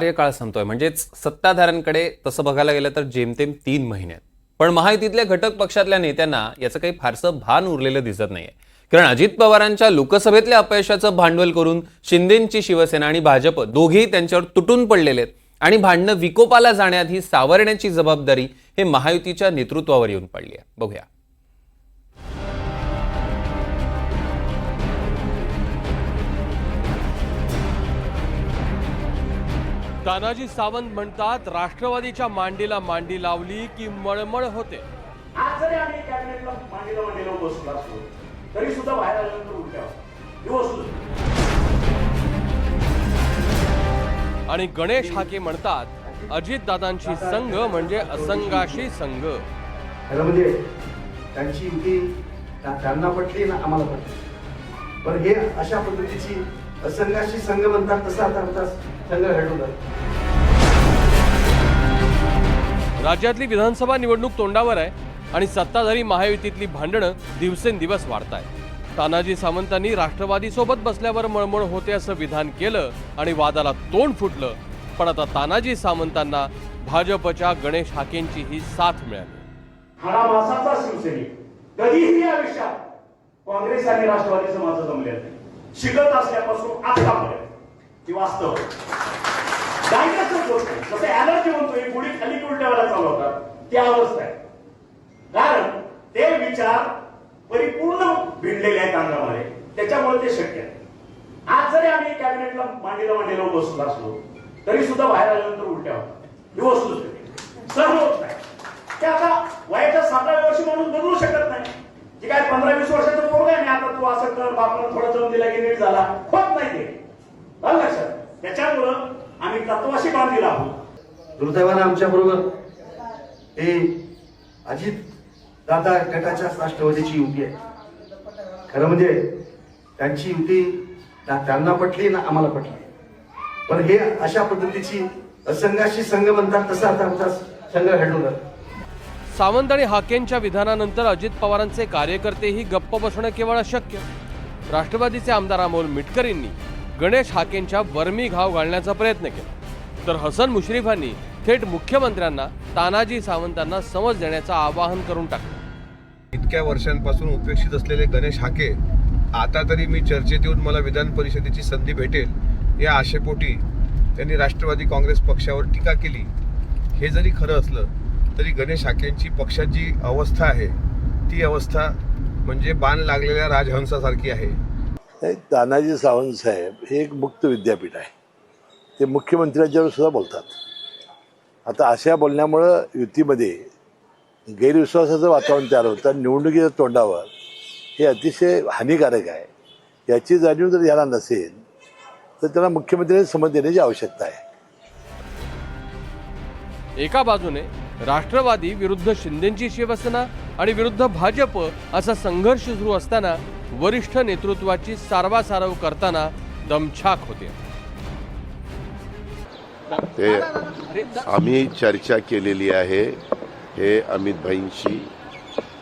कार्यकाळ संपतोय. म्हणजेच सत्ताधाऱ्यांकडे तसं बघायला गेलं तर जेमतेम तीन महिन्यात पण महायुतीतल्या घटक पक्षातल्या नेत्यांना याचं काही फारसं भान उरलेलं दिसत नाहीये. कारण अजित पवारांच्या लोकसभेतल्या अपयशाचं भांडवल करून शिंदेंची शिवसेना आणि भाजप दोघेही त्यांच्यावर तुटून पडलेले आहेत. आणि भांडणं विकोपाला जाण्याआधी सावरण्याची जबाबदारी हे महायुतीच्या नेतृत्वावर येऊन पडली आहे. बघूया. तानाजी सावंत म्हणतात राष्ट्रवादीच्या मांडीला मांडी लावली की मळमळ होते. आज जरी आम्ही कॅबिनेटला मांडीला मांडीला बसलो असलो तरी सुद्धा बाहेर आल्यानंतर उलट्या होतात. ही वस्तुस्थिती आणि गणेश हाके म्हणतात अजितदादांची संघ म्हणजे असंगाशी संघ. खरं म्हणजे त्यांची युती त्या- त्यांना पटली ना आम्हाला पटली. पण हे अशा पद्धतीची असंघाशी संघ म्हणतात तसं आता आमचा संघ घडवतात राज्यातली विधानसभा निवडणूक तोंडावर आहे आणि सत्ताधारी महायुतीतली भांडणं दिवसेंदिवस वाढत आहेत तानाजी सावंतांनी राष्ट्रवादीसोबत बसल्यावर मळमळ होते असं विधान केलं आणि वादाला तोंड फुटलं. पण आता तानाजी सावंतांना भाजपच्या गणेश हाकेंची ही साथ मिळाली. मासाचा शिवसैनिक कधीही आयुष्यात काँग्रेस आणि राष्ट्रवादीचं माझं जमलेलं नाही. शिकत असल्यापासून आतापर्यंत ती वास्तव. डायग्रेसच होत नाही जसं म्हणतो म्हणतोय गुढी खाली उलट्यावर चालवतात ती अवस्था आहे. कारण ते विचार परिपूर्ण भिडलेले आहेत अंगामध्ये. त्याच्यामुळे ते शक्य आहे आज जरी आम्ही कॅबिनेटला मांडीला मांडीला बसलो असलो तरी सुद्धा बाहेर आल्यानंतर उलट्या होतात. ही वस्तूच सर्व होत नाही. ते आता वयाच्या सातव्या वर्षी म्हणून बदलू शकत नाही. जे काय पंधरा वीस वर्षाचं पोरग आहे ना आता तू असं कर बापनं थोडं जाऊन दिला झाला होत नाही ते आलं लक्षात. त्याच्यामुळं आम्ही तत्वाशी बांधलेला आहोत. दुर्दैवानं आमच्या बरोबर हे अजित दादा गटाच्या राष्ट्रवादीची युती आहे. खरं म्हणजे त्यांची युती त्या- त्यांना पटली ना आम्हाला पटली. पण हे अशा पद्धतीची असंघाशी संघ म्हणतात तसं आता आमचा संघ घडवतात सावंत आणि हाकेंच्या विधानानंतर अजित पवारांचे कार्यकर्तेही गप्प बसणं केवळ अशक्य. राष्ट्रवादीचे आमदार अमोल मिटकरींनी गणेश हाकेंच्या वर्मी घाव घालण्याचा प्रयत्न केला. तर हसन मुश्रीफांनी थेट मुख्यमंत्र्यांना तानाजी सावंतांना समज देण्याचं आवाहन करून टाकलं. इतक्या वर्षांपासून उपेक्षित असलेले गणेश हाके आता तरी मी चर्चेत येऊन मला विधान परिषदेची संधी भेटेल या आशेपोटी त्यांनी राष्ट्रवादी काँग्रेस पक्षावर टीका केली. हे जरी खरं असलं तरी गणेश हाकेंची पक्षाची अवस्था आहे. ती अवस्था म्हणजे बाण लागलेल्या राजहंसासारखी आहे. नाही, तानाजी सावंत साहेब हे एक मुक्त विद्यापीठ आहे. ते मुख्यमंत्र्यांच्यावर सुद्धा बोलतात. आता अशा बोलण्यामुळं युतीमध्ये गैरविश्वासाचं वातावरण तयार होतं. निवडणुकीच्या तोंडावर हे अतिशय हानिकारक आहे. याची जाणीव जर याला नसेल तर त्यांना मुख्यमंत्र्यांनी समज देण्याची आवश्यकता आहे. एका बाजूने राष्ट्रवादी विरुद्ध शिंदेची शिवसेना आणि विरुद्ध भाजप असा संघर्ष सुरू असताना वरिष्ठ नेतृत्वाची सारवासारव करताना दमछाक होते. ते आम्ही चर्चा केलेली आहे हे अमित भाईंशी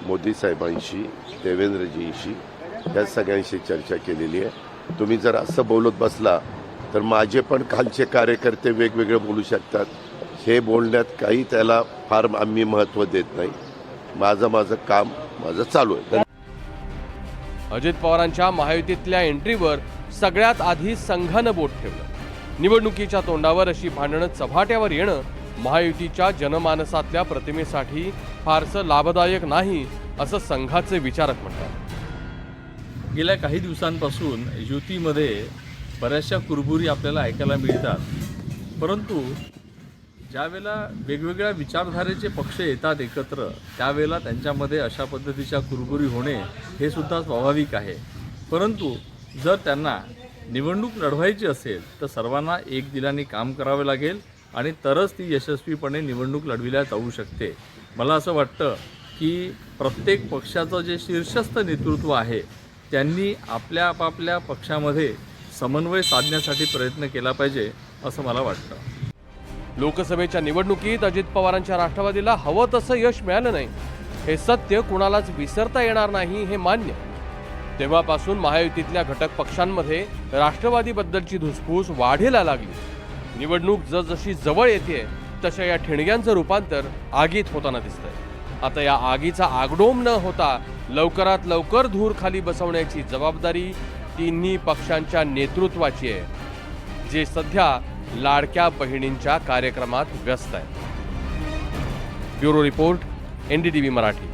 मोदी साहेबांशी देवेंद्रजींशी या सगळ्यांशी चर्चा केलेली आहे. तुम्ही जर असं बोलत बसला तर माझे पण खालचे कार्यकर्ते वेगवेगळे बोलू शकतात. हे बोलण्यात काही त्याला फार आम्ही महत्त्व देत नाही. माझं माझं काम माझं चालू आहे. अजित पवारांच्या महायुतीतल्या एंट्रीवर सगळ्यात आधी संघानं बोट ठेवलं. निवडणुकीच्या तोंडावर अशी भांडणं चव्हाट्यावर येणं महायुतीच्या जनमानसातल्या प्रतिमेसाठी फारसं लाभदायक नाही असं संघाचे विचारक म्हणतात. गेल्या काही दिवसांपासून युतीमध्ये बऱ्याचशा कुरबुरी आपल्याला ऐकायला मिळतात. परंतु ज्यावेळेला वेगवेगळ्या विचारधारेचे पक्ष येतात एकत्र त्यावेळेला त्यांच्यामध्ये अशा पद्धतीच्या कुरबुरी होणे हे सुद्धा स्वाभाविक आहे. परंतु जर त्यांना निवडणूक लढवायची असेल तर सर्वांना एक दिलाने काम करावे लागेल आणि तरच ती यशस्वीपणे निवडणूक लढविल्या जाऊ शकते. मला असं वाटतं की प्रत्येक पक्षाचं जे शीर्षस्थ नेतृत्व आहे त्यांनी आपल्या आपापल्या पक्षामध्ये समन्वय साधण्यासाठी प्रयत्न केला पाहिजे असं मला वाटतं. लोकसभेच्या निवडणुकीत अजित पवारांच्या राष्ट्रवादीला हवं तसं यश मिळालं नाही. हे सत्य कुणालाच विसरता येणार नाही हे मान्य. तेव्हापासून महायुतीतल्या घटक पक्षांमध्ये राष्ट्रवादीबद्दलची धुसफूस वाढीला लागली. निवडणूक जसजशी जवळ येते तशा या ठिणग्यांचं रूपांतर आगीत होताना दिसतंय. आता या आगीचा आगडोम न होता लवकरात लवकर धूर खाली बसवण्याची जबाबदारी तिन्ही पक्षांच्या नेतृत्वाची आहे. जे सध्या लाडक्या बहिणींच्या कार्यक्रमात व्यस्त आहे. Bureau report NDTV Marathi.